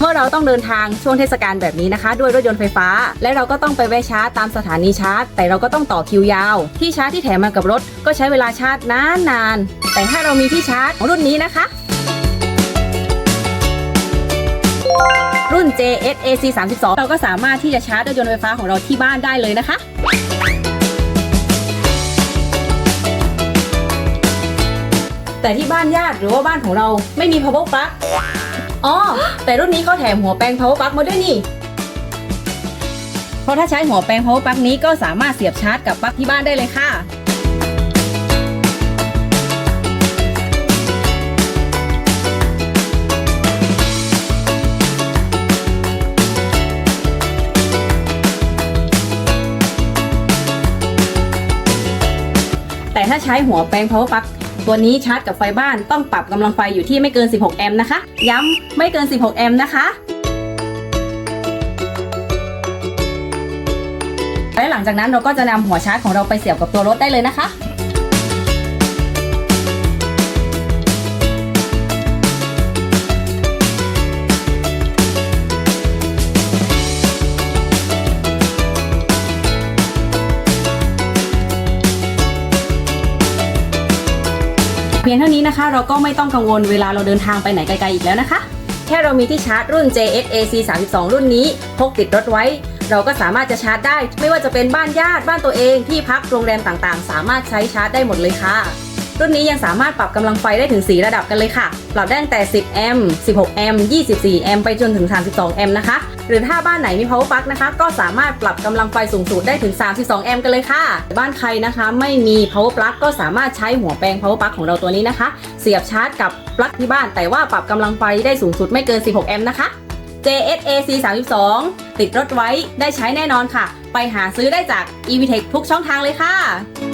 เมื่อเราต้องเดินทางช่วงเทศกาลแบบนี้นะคะ ด้วยรถยนต์ไฟฟ้า และเราก็ต้องไปแวะชาร์จตามสถานีชาร์จ แต่เราก็ต้องต่อคิวยาว ที่ชาร์จที่แถมมากับรถ ก็ใช้เวลาชาร์จนานๆแต่ถ้าเรามีที่ชาร์จรุ่นนี้นะคะ รุ่น JSAC 32เราก็สามารถที่จะชาร์จรถยนต์ไฟฟ้าของเราที่บ้านได้เลยนะคะแต่ที่บ้านญาติหรือว่าบ้านของเราไม่มี power plug อ๋อ แต่รุ่นนี้เขาแถมหัวแปลง power plug มาด้วยนี่ เพราะถ้าใช้หัวแปลง power plug นี้ก็สามารถเสียบชาร์จกับปลั๊กที่บ้านได้เลยค่ะ แต่ถ้าใช้หัวแปลง power plug ตัวนี้ชาร์จกับไฟบ้านต้องปรับกำลังไฟอยู่ที่ไม่เกิน 16 แอมป์นะคะ ย้ำไม่เกิน 16 แอมป์นะคะและหลังจากนั้นเราก็จะนำหัวชาร์จของเราไปเสียบกับตัวรถได้เลยนะคะ พียงเท่านี้นะคะ เราก็ไม่ต้องกังวลเวลาเราเดินทางไปไหนไกลๆอีกแล้วนะคะ แค่เรามีที่ชาร์จรุ่น JSAC 32 รุ่นนี้พกติดรถไว้ เราก็สามารถจะชาร์จได้ ไม่ว่าจะเป็นบ้านญาติบ้านตัวเองที่พักโรงแรมต่างๆ สามารถใช้ชาร์จได้หมดเลยค่ะ รุ่นนี้ยังสามารถปรับกำลังไฟได้ถึง 4 ระดับกันเลยค่ะ ปรับได้ตั้งแต่ 10 แอมป์ 16 แอมป์ 24 แอมป์ ไปจนถึง 32 แอมป์นะคะ หรือถ้าบ้านไหนมี power plug นะคะ ก็สามารถปรับกำลังไฟสูงสุดได้ถึง 32 แอมป์กันเลยค่ะ บ้านใครนะคะไม่มี power plug ก็สามารถใช้หัวแปลง power plug ของเราตัวนี้นะคะ เสียบชาร์จกับปลั๊กที่บ้าน แต่ว่าปรับกำลังไฟได้สูงสุดไม่เกิน 16 แอมป์นะคะ JSAC 32ติดรถไว้ได้ใช้แน่นอนค่ะ ไปหาซื้อได้จาก EVTech ทุกช่องทางเลยค่ะ